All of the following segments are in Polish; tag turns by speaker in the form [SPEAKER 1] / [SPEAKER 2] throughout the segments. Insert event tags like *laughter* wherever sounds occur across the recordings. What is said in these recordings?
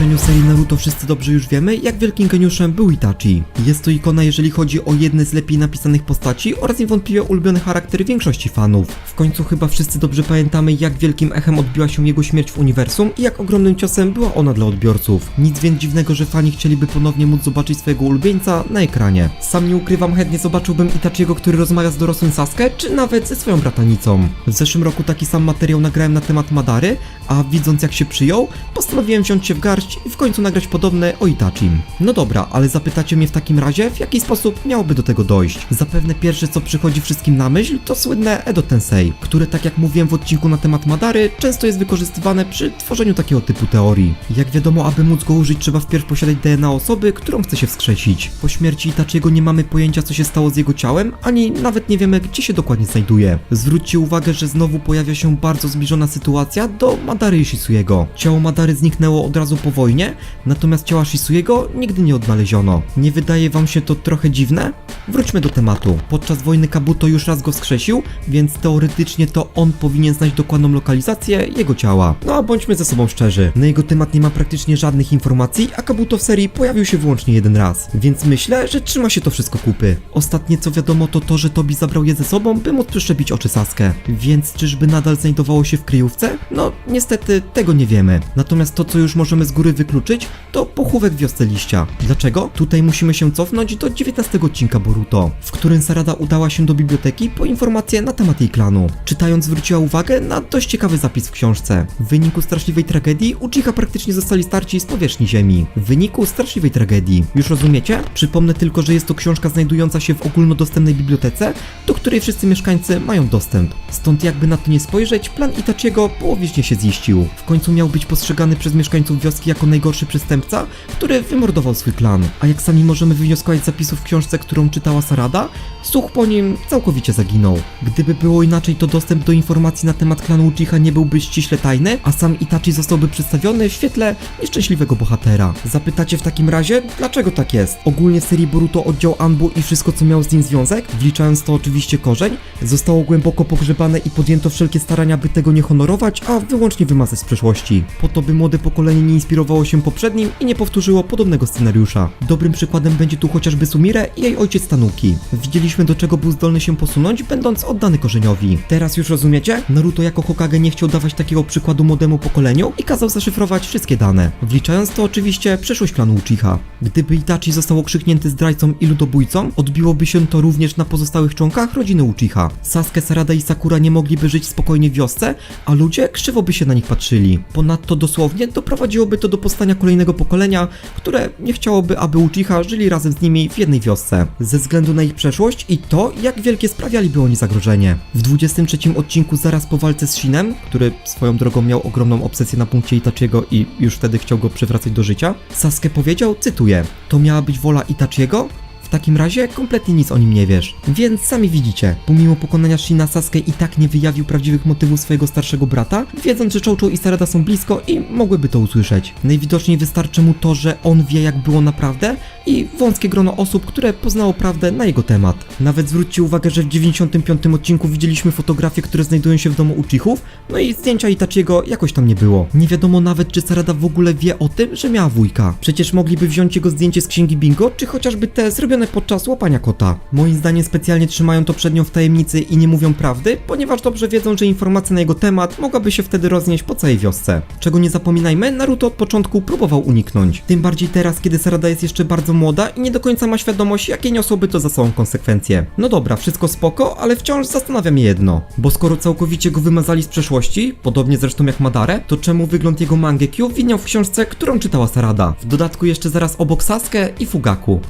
[SPEAKER 1] zakończeniu serii Naruto wszyscy dobrze już wiemy, jak wielkim geniuszem był Itachi. Jest to ikona, jeżeli chodzi o jedne z lepiej napisanych postaci oraz niewątpliwie ulubiony charakter większości fanów. W końcu chyba wszyscy dobrze pamiętamy, jak wielkim echem odbiła się jego śmierć w uniwersum i jak ogromnym ciosem była ona dla odbiorców. Nic więc dziwnego, że fani chcieliby ponownie móc zobaczyć swojego ulubieńca na ekranie. Sam nie ukrywam, chętnie zobaczyłbym Itachiego, który rozmawia z dorosłym Sasuke, czy nawet ze swoją bratanicą. W zeszłym roku taki sam materiał nagrałem na temat Madary, a widząc jak się przyjął, postanowiłem wziąć się w garść i w końcu nagrać podobne o Itachim. No dobra, ale zapytacie mnie w takim razie, w jaki sposób miałoby do tego dojść. Zapewne pierwsze co przychodzi wszystkim na myśl to słynne Edo Tensei, które tak jak mówiłem w odcinku na temat Madary, często jest wykorzystywane przy tworzeniu takiego typu teorii. Jak wiadomo, aby móc go użyć trzeba wpierw posiadać DNA osoby, którą chce się wskrzesić. Po śmierci Itachiego nie mamy pojęcia co się stało z jego ciałem, ani nawet nie wiemy gdzie się dokładnie znajduje. Zwróćcie uwagę, że znowu pojawia się bardzo zbliżona sytuacja do Madary i Shisuyego. Ciało Madary zniknęło od razu po wojnie, natomiast ciała Shisuyego nigdy nie odnaleziono. Nie wydaje wam się to trochę dziwne? Wróćmy do tematu. Podczas wojny Kabuto już raz go wskrzesił, więc teoretycznie to on powinien znać dokładną lokalizację jego ciała. No a bądźmy ze sobą szczerzy. Na jego temat nie ma praktycznie żadnych informacji, a Kabuto w serii pojawił się wyłącznie jeden raz. Więc myślę, że trzyma się to wszystko kupy. Ostatnie co wiadomo to to, że Tobi zabrał je ze sobą, by móc przeszczepić oczy Sasuke. Więc czyżby nadal znajdowało się w kryjówce? No, niestety tego nie wiemy. Natomiast to, co już możemy z góry wykluczyć, to pochówek wiosce liścia. Dlaczego? Tutaj musimy się cofnąć do 19 odcinka Boruto, w którym Sarada udała się do biblioteki po informacje na temat jej klanu. Czytając zwróciła uwagę na dość ciekawy zapis w książce. W wyniku straszliwej tragedii Uchiha praktycznie zostali starci z powierzchni ziemi. W wyniku straszliwej tragedii. Już rozumiecie? Przypomnę tylko, że jest to książka znajdująca się w ogólnodostępnej bibliotece, do której wszyscy mieszkańcy mają dostęp. Stąd jakby na to nie spojrzeć, plan Itachiego połowicznie się ziścił. W końcu miał być postrzegany przez mieszkańców wioski jako najgorszy przestępca, który wymordował swój klan. A jak sami możemy wywnioskować z zapisów w książce, którą czytała Sarada, słuch po nim całkowicie zaginął. Gdyby było inaczej, to dostęp do informacji na temat klanu Uchiha nie byłby ściśle tajny, a sam Itachi zostałby przedstawiony w świetle nieszczęśliwego bohatera. Zapytacie w takim razie, dlaczego tak jest? Ogólnie w serii Boruto oddział Anbu i wszystko co miał z nim związek, wliczając to oczywiście korzeń, zostało głęboko pogrzebane i podjęto wszelkie starania, by tego nie honorować, a wyłącznie wymazać z przeszłości. Po to, by młode pokolenie nie inspirowało się poprzednim i nie powtórzyło podobnego scenariusza. Dobrym przykładem będzie tu chociażby Sumire i jej ojciec Tanuki. Widzieliśmy do czego był zdolny się posunąć, będąc oddany korzeniowi. Teraz już rozumiecie? Naruto jako Hokage nie chciał dawać takiego przykładu młodemu pokoleniu i kazał zaszyfrować wszystkie dane, wliczając to oczywiście przeszłość klanu Uchiha. Gdyby Itachi został okrzyknięty zdrajcą i ludobójcą, odbiłoby się to również na pozostałych członkach rodziny Uchiha. Sasuke, Sarada i Sakura nie mogliby żyć spokojnie w wiosce, a ludzie krzywo by się na nich patrzyli. Ponadto dosłownie doprowadziłoby to do powstania kolejnego pokolenia, które nie chciałoby, aby Uchiha żyli razem z nimi w jednej wiosce, ze względu na ich przeszłość i to, jak wielkie sprawialiby oni zagrożenie. W 23 odcinku zaraz po walce z Shinem, który swoją drogą miał ogromną obsesję na punkcie Itachiego i już wtedy chciał go przywracać do życia, Sasuke powiedział, cytuję, to miała być wola Itachiego? Takim razie kompletnie nic o nim nie wiesz. Więc sami widzicie, pomimo pokonania Shina, Sasuke i tak nie wyjawił prawdziwych motywów swojego starszego brata, wiedząc, że Chocho i Sarada są blisko i mogłyby to usłyszeć. Najwidoczniej wystarczy mu to, że on wie jak było naprawdę i wąskie grono osób, które poznało prawdę na jego temat. Nawet zwróćcie uwagę, że w 95 odcinku widzieliśmy fotografie, które znajdują się w domu Uchihów, no i zdjęcia Itachiego jakoś tam nie było. Nie wiadomo nawet, czy Sarada w ogóle wie o tym, że miała wujka. Przecież mogliby wziąć jego zdjęcie z księgi bingo, czy chociażby te zrobione podczas łapania kota. Moim zdaniem specjalnie trzymają to przed nią w tajemnicy i nie mówią prawdy, ponieważ dobrze wiedzą, że informacja na jego temat mogłaby się wtedy roznieść po całej wiosce. Czego nie zapominajmy, Naruto od początku próbował uniknąć. Tym bardziej teraz, kiedy Sarada jest jeszcze bardzo młoda i nie do końca ma świadomość, jakie niosłoby to za sobą konsekwencje. No dobra, wszystko spoko, ale wciąż zastanawia mnie jedno. Bo skoro całkowicie go wymazali z przeszłości, podobnie zresztą jak Madare, to czemu wygląd jego Mangekyu widniał w książce, którą czytała Sarada? W dodatku jeszcze zaraz obok Sasuke i Fugaku.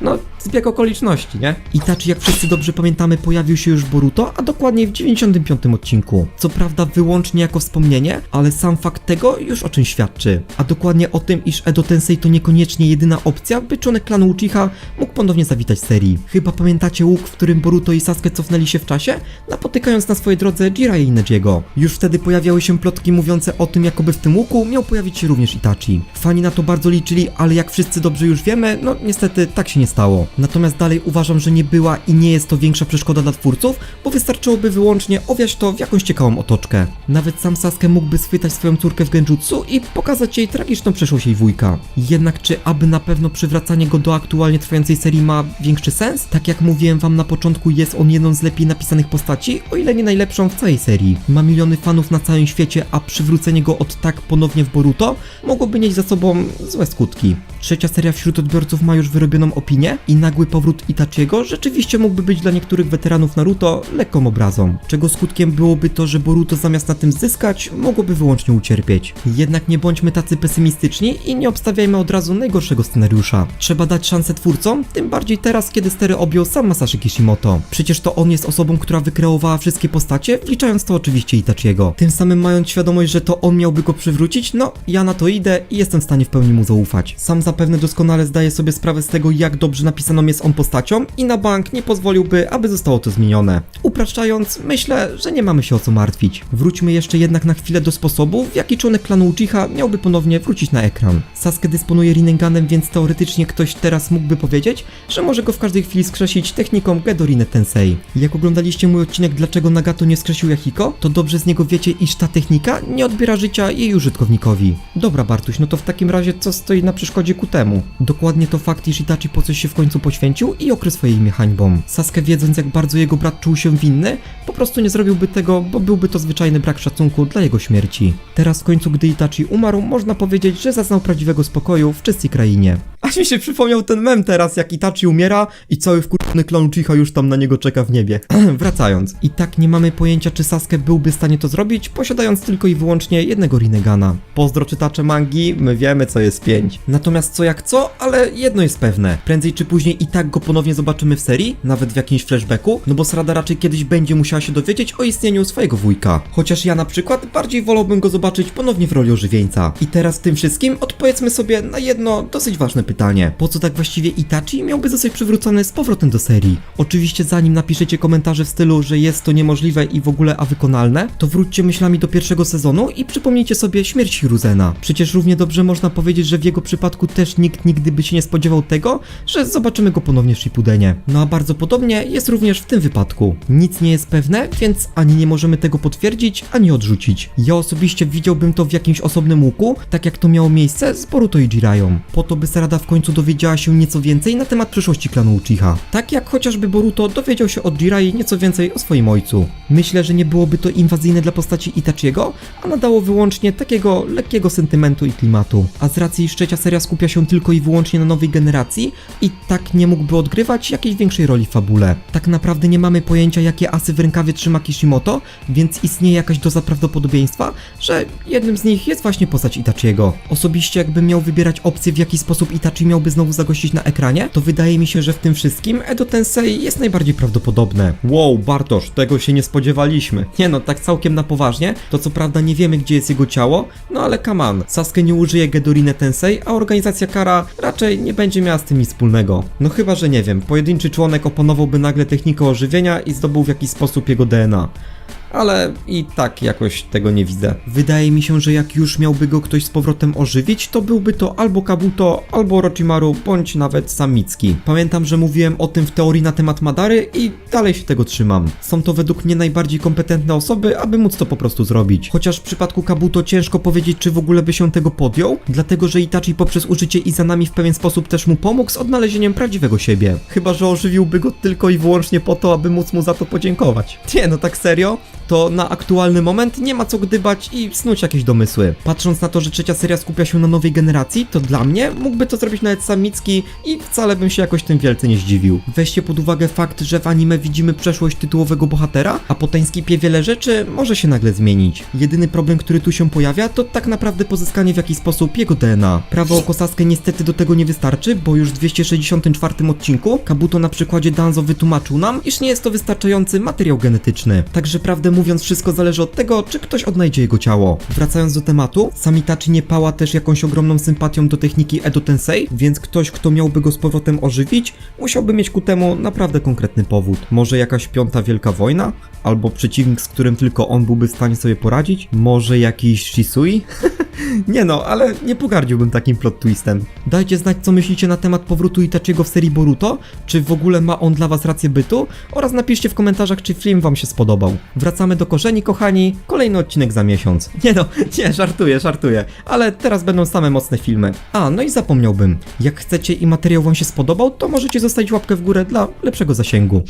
[SPEAKER 1] No, zbieg okoliczności, nie? Itachi, jak wszyscy dobrze pamiętamy, pojawił się już Boruto, a dokładnie w 95 odcinku. Co prawda wyłącznie jako wspomnienie, ale sam fakt tego już o czym świadczy. A dokładnie o tym, iż Edo Tensei to niekoniecznie jedyna opcja, by członek klanu Uchiha mógł ponownie zawitać serii. Chyba pamiętacie łuk, w którym Boruto i Sasuke cofnęli się w czasie, napotykając na swojej drodze Jiraiya i Nejiego. Już wtedy pojawiały się plotki mówiące o tym, jakoby w tym łuku miał pojawić się również Itachi. Fani na to bardzo liczyli, ale jak wszyscy dobrze już wiemy, no niestety tak się się nie stało. Natomiast dalej uważam, że nie była i nie jest to większa przeszkoda dla twórców, bo wystarczyłoby wyłącznie owiać to w jakąś ciekawą otoczkę. Nawet sam Sasuke mógłby schwytać swoją córkę w genjutsu i pokazać jej tragiczną przeszłość jej wujka. Jednak czy aby na pewno przywracanie go do aktualnie trwającej serii ma większy sens? Tak jak mówiłem wam na początku, jest on jedną z lepiej napisanych postaci, o ile nie najlepszą w całej serii. Ma miliony fanów na całym świecie, a przywrócenie go od tak ponownie w Boruto mogłoby nieść za sobą złe skutki. Trzecia seria wśród odbiorców ma już wyrobioną opinię i nagły powrót Itachiego rzeczywiście mógłby być dla niektórych weteranów Naruto lekką obrazą, czego skutkiem byłoby to, że Boruto zamiast na tym zyskać, mogłoby wyłącznie ucierpieć. Jednak nie bądźmy tacy pesymistyczni i nie obstawiajmy od razu najgorszego scenariusza. Trzeba dać szansę twórcom, tym bardziej teraz, kiedy stery objął sam Masashi Kishimoto. Przecież to on jest osobą, która wykreowała wszystkie postacie, wliczając to oczywiście Itachiego. Tym samym mając świadomość, że to on miałby go przywrócić, no ja na to idę i jestem w stanie w pełni mu zaufać. Sam zapewne doskonale zdaje sobie sprawę z tego, jak dobrze napisaną jest on postacią i na bank nie pozwoliłby, aby zostało to zmienione. Upraszczając, myślę, że nie mamy się o co martwić. Wróćmy jeszcze jednak na chwilę do sposobu, w jaki członek klanu Uchiha miałby ponownie wrócić na ekran. Sasuke dysponuje Rinneganem, więc teoretycznie ktoś teraz mógłby powiedzieć, że może go w każdej chwili skrzesić techniką Gedorine Tensei. Jak oglądaliście mój odcinek Dlaczego Nagato nie skrzesił Yahiko, to dobrze z niego wiecie, iż ta technika nie odbiera życia jej użytkownikowi. Dobra Bartuś, no to w takim razie co stoi na przeszkodzie ku temu? Dokładnie to fakt, iż Itachi po coś się w końcu poświęcił i okrył swoje imię hańbą. Sasuke wiedząc jak bardzo jego brat czuł się winny, po prostu nie zrobiłby tego, bo byłby to zwyczajny brak szacunku dla jego śmierci. Teraz w końcu, gdy Itachi umarł, można powiedzieć, że zaznał prawdziwego spokoju w czystej krainie. Aż mi się przypomniał ten mem teraz, jak Itachi umiera i cały wkurczony klon Uchiha już tam na niego czeka w niebie. *clears throat* Wracając. I tak nie mamy pojęcia, czy Sasuke byłby w stanie to zrobić, posiadając tylko i wyłącznie jednego Rinegana. Pozdro czytacze mangi, my wiemy co jest pięć. Natomiast co jak co, ale jedno jest pewne. Prędzej czy później i tak go ponownie zobaczymy w serii, nawet w jakimś flashbacku, no bo Srada raczej kiedyś będzie musiała się dowiedzieć o istnieniu swojego wujka. Chociaż ja na przykład bardziej wolałbym go zobaczyć ponownie w roli ożywieńca. I teraz tym wszystkim odpowiedzmy sobie na jedno dosyć ważne pytanie. Po co tak właściwie Itachi miałby zostać przywrócony z powrotem do serii? Oczywiście zanim napiszecie komentarze w stylu, że jest to niemożliwe i w ogóle a wykonalne, to wróćcie myślami do pierwszego sezonu i przypomnijcie sobie śmierć Hiruzena. Przecież równie dobrze można powiedzieć, że w jego przypadku też nikt nigdy by się nie spodziewał tego, że zobaczymy go ponownie w Shippudenie. No a bardzo podobnie jest również w tym wypadku. Nic nie jest pewne, więc ani nie możemy tego potwierdzić, ani odrzucić. Ja osobiście widziałbym to w jakimś osobnym łuku, tak jak to miało miejsce z Boruto i Jiraią. Po to by Sarada w końcu dowiedziała się nieco więcej na temat przyszłości klanu Uchiha. Tak jak chociażby Boruto dowiedział się od Jirai nieco więcej o swoim ojcu. Myślę, że nie byłoby to inwazyjne dla postaci Itachiego, a nadało wyłącznie takiego lekkiego sentymentu i klimatu. A z racji, trzecia seria skupia się tylko i wyłącznie na nowej generacji i tak nie mógłby odgrywać jakiejś większej roli w fabule. Tak naprawdę nie mamy pojęcia, jakie asy w rękawie trzyma Kishimoto, więc istnieje jakaś doza prawdopodobieństwa, że jednym z nich jest właśnie postać Itachiego. Osobiście, jakbym miał wybierać opcję, w jaki sposób Itachi miałby znowu zagościć na ekranie, to wydaje mi się, że w tym wszystkim Edo Tensei jest najbardziej prawdopodobne. Wow, Bartosz, tego się nie spodziewaliśmy. Nie no, tak całkiem na poważnie, to co prawda nie wiemy, gdzie jest jego ciało, no ale on, Sasuke nie użyje Gedorine Tensei, a organizacja Kara raczej nie będzie miała z tym nic wspólnego. No chyba, że nie wiem, pojedynczy członek opanowałby nagle technikę ożywienia i zdobył w jakiś sposób jego DNA ale i tak jakoś tego nie widzę. Wydaje mi się, że jak już miałby go ktoś z powrotem ożywić, to byłby to albo Kabuto, albo Orochimaru, bądź nawet Samicki. Pamiętam, że mówiłem o tym w teorii na temat Madary i dalej się tego trzymam. Są to według mnie najbardziej kompetentne osoby, aby móc to po prostu zrobić. Chociaż w przypadku Kabuto ciężko powiedzieć, czy w ogóle by się tego podjął, dlatego że Itachi poprzez użycie Izanami w pewien sposób też mu pomógł z odnalezieniem prawdziwego siebie. Chyba, że ożywiłby go tylko i wyłącznie po to, aby móc mu za to podziękować. Nie, no tak serio? To na aktualny moment nie ma co gdybać i snuć jakieś domysły. Patrząc na to, że trzecia seria skupia się na nowej generacji, to dla mnie mógłby to zrobić nawet Samicki i wcale bym się jakoś tym wielce nie zdziwił. Weźcie pod uwagę fakt, że w anime widzimy przeszłość tytułowego bohatera, a po Taiskipie wiele rzeczy może się nagle zmienić. Jedyny problem, który tu się pojawia, to tak naprawdę pozyskanie w jakiś sposób jego DNA. Prawo o Sasuke niestety do tego nie wystarczy, bo już w 264 odcinku Kabuto na przykładzie Danzo wytłumaczył nam, iż nie jest to wystarczający materiał genetyczny. Także prawdę mówiąc, wszystko zależy od tego, czy ktoś odnajdzie jego ciało. Wracając do tematu, Samitachi nie pała też jakąś ogromną sympatią do techniki Edo Tensei, więc ktoś, kto miałby go z powrotem ożywić, musiałby mieć ku temu naprawdę konkretny powód. Może jakaś piąta wielka wojna? Albo przeciwnik, z którym tylko on byłby w stanie sobie poradzić? Może jakiś Shisui? *laughs* Nie no, ale nie pogardziłbym takim plot twistem. Dajcie znać, co myślicie na temat powrotu Itachiego w serii Boruto, czy w ogóle ma on dla was rację bytu, oraz napiszcie w komentarzach, czy film wam się spodobał. Wracamy do korzeni, kochani, kolejny odcinek za miesiąc. Nie no, nie, żartuję, żartuję, ale teraz będą same mocne filmy. A, no i zapomniałbym, jak chcecie i materiał wam się spodobał, to możecie zostawić łapkę w górę dla lepszego zasięgu.